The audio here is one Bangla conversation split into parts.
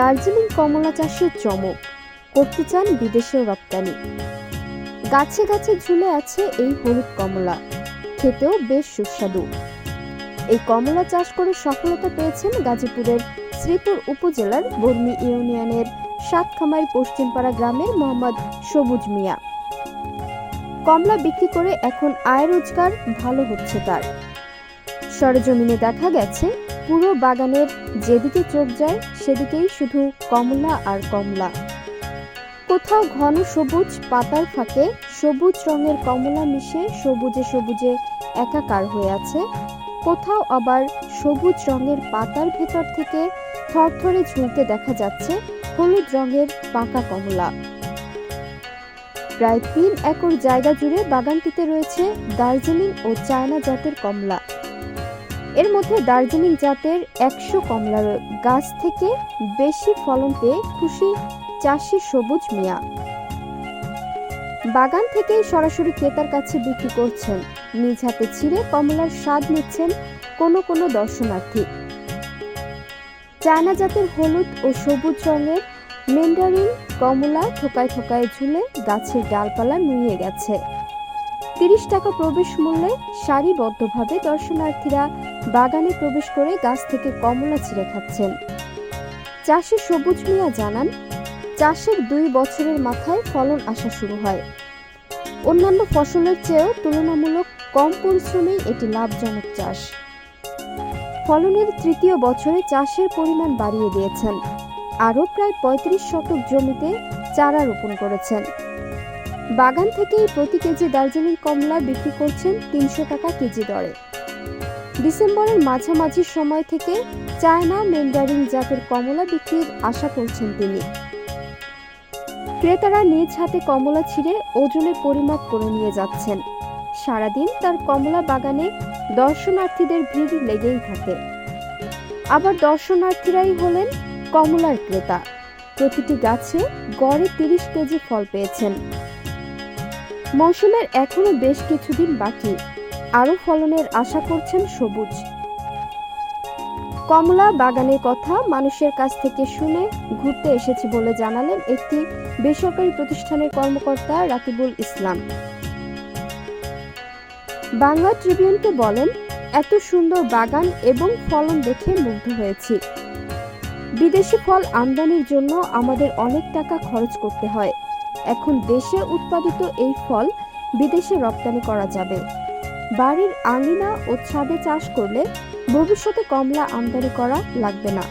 দার্জিলিং কমলা চাষের চমক। করতে চান বিদেশেও রপ্তানি। গাছে গাছে ঝুলে আছে এই হলুদ কমলা। খেতেও বেশ সুস্বাদু। এই কমলা চাষ করে সফলতা পেয়েছেন গাজীপুরের শ্রীপুর উপজেলার বর্মি ইউনিয়নের সাতখামাইল পশ্চিমপাড়া গ্রামের মোহাম্মদ সবুজ মিয়া। কমলা বিক্রি করে এখন আয় রোজগার ভালো হচ্ছে তার। সরজমিনে দেখা গেছে পুরো বাগানের যেদিকে চোখ যায়, সেদিকেই শুধু কমলা আর কমলা। কোথাও ঘন সবুজ পাতার ফাঁকে সবুজ রঙের কমলা মিশে সবুজে সবুজে একাকার হয়ে আছে। কোথাও আবার সবুজ রঙের পাতার ভেতর থেকে থরথরে ঝুলতে দেখা যাচ্ছে হলুদ রঙের পাকা কমলা। প্রায় তিন একর জায়গা জুড়ে বাগানটিতে রয়েছে দার্জিলিং ও চায়না জাতের কমলা। এর মধ্যে দার্জিলিং জাতের একশো কমলার গাছ থেকে বেশি ফলন পেয়ে খুশি চাষি সবুজ মিয়া। বাগান থেকেই সরাসরি ক্রেতার কাছে বিক্রি করছেন। নিজ হাতে ছিঁড়ে কমলার স্বাদ নিচ্ছেন কোনো কোনো দর্শনার্থী। চায়না জাতের হলুদ ও সবুজ রঙের মেন্ডারিন কমলা থোকায় থোকায় ঝুলে গাছের ডালপালা নুয়ে গেছে। তিরিশ টাকা প্রবেশ মূল্যে সারিবদ্ধভাবে দর্শনার্থীরা বাগানে প্রবেশ করে গাছ থেকে কমলা ছিঁড়ে খাচ্ছেন। চাষি সবুজ মিয়া জানান, চাষের দুই বছরের মাথায় ফলন আসা শুরু হয়। অন্যান্য ফসলের চেয়েও তুলনামূলক কম পরিশ্রমেই এটি লাভজনক চাষ। ফলনের তৃতীয় বছরে চাষের পরিমাণ বাড়িয়ে দিয়েছেন। আরও প্রায় পঁয়ত্রিশ শতক জমিতে চারা রোপণ করেছেন। বাগান থেকেই প্রতি কেজি দার্জিলিং কমলা বিক্রি করছেন তিনশো টাকা কেজি দরে। ডিসেম্বরের মাঝামাঝি সময় থেকে চায়না মেন্ডারিং জাতের কমলা বিক্রির আশা করছেন তিনি। ক্রেতারা নিজ হাতে কমলা ছিঁড়ে ওজনে পরিমাপ করে নিয়ে যাচ্ছেন। সারাদিন তার কমলা বাগানে দর্শনার্থীদের ভিড় লেগেই থাকে। আবার দর্শনার্থীরাই হলেন কমলার ক্রেতা। প্রতিটি গাছে গড়ে তিরিশ কেজি ফল পেয়েছেন। মৌসুমের এখনও বেশ কিছুদিন বাকি। আরও ফলনের আশা করছেন সবুজ। কমলা বাগানের কথা মানুষের কাছ থেকে শুনে ঘুরতে এসেছি বলে জানালেন একটি বেসরকারি প্রতিষ্ঠানের কর্মকর্তা রাকিবুল ইসলাম। বাংলা ট্রিবিউনকে বলেন, এত সুন্দর বাগান এবং ফলন দেখে মুগ্ধ হয়েছি। বিদেশি ফল আমদানির জন্য আমাদের অনেক টাকা খরচ করতে হয়। এখন দেশে উৎপাদিত এই ফল বিদেশে রপ্তানি করা যাবে। বাড়ির আঙিনা ও ছাদে চাষ করলে ভবিষ্যতে কমলা আমদানি করা লাগবে না।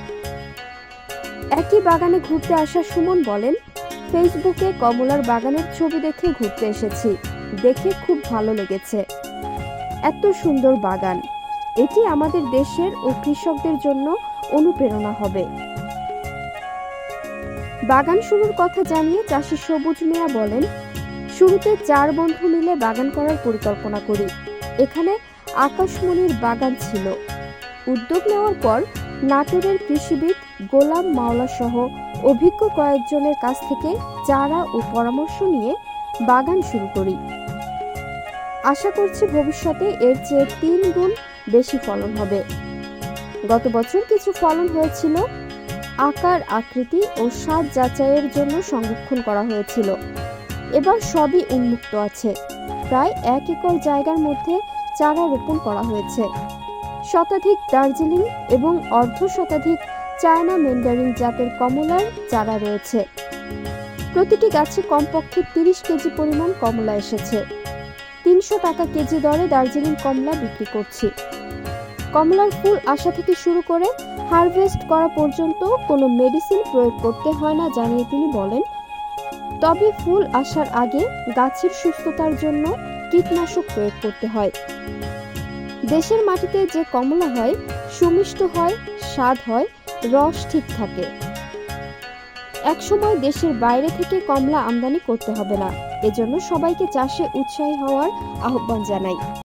একই বাগানে ঘুরতে আসা সুমন বলেন, ফেসবুকে কমলার বাগানের ছবি দেখে ঘুরতে এসেছি। দেখে খুব ভালো লেগেছে। এত সুন্দর বাগান। এটি আমাদের দেশের ও কৃষকদের জন্য অনুপ্রেরণা হবে। বাগান শুরুর কথা জানিয়ে চাষি সবুজ মিয়া বলেন, শুরুতে চার বন্ধু মিলে বাগান করার পরিকল্পনা করি। এখানে আকাশমণির বাগান ছিল। উদ্যোগ নেওয়ার পর নাটোরের কৃষিবিদ গোলাম মাওলা সহ অভিজ্ঞ কয়েকজনের কাছ থেকে চারা ও পরামর্শ নিয়ে বাগান শুরু করি। আশা করছি ভবিষ্যতে এর চেয়ে তিন গুণ বেশি ফলন হবে। গত বছর কিছু ফলন হয়েছিল। আকার, আকৃতি ও স্বাদ যাচাইয়ের জন্য সংরক্ষণ করা হয়েছিল। এবার সবই উন্মুক্ত আছে। প্রায় এক একর জায়গার মধ্যে চারা রোপণ করা হয়েছে। শতাধিক দার্জিলিং এবং অর্ধ শতাধিক চায়না মেন্ডারিং জাতের কমলার চারা রয়েছে। প্রতিটি গাছে কমপক্ষে তিরিশ কেজি পরিমাণ কমলা এসেছে। তিনশো টাকা কেজি দরে দার্জিলিং কমলা বিক্রি করছি। কমলার ফুল আসা থেকে শুরু করে হারভেস্ট করা পর্যন্ত কোনো মেডিসিন প্রয়োগ করতে হয় না, জানিয়ে তিনি বলেন তবে ফুল আসার আগে গাছের সুস্থতার জন্য কীটনাশক প্রয়োগ করতে হয়। দেশের মাটিতে যে কমলা হয়, সুমিষ্ট হয়, স্বাদ হয়, রস ঠিক থাকে। একসময় দেশের বাইরে থেকে কমলা আমদানি করতে হবে না। এজন্য সবাইকে চাষে উৎসাহী হওয়ার আহ্বান জানাই।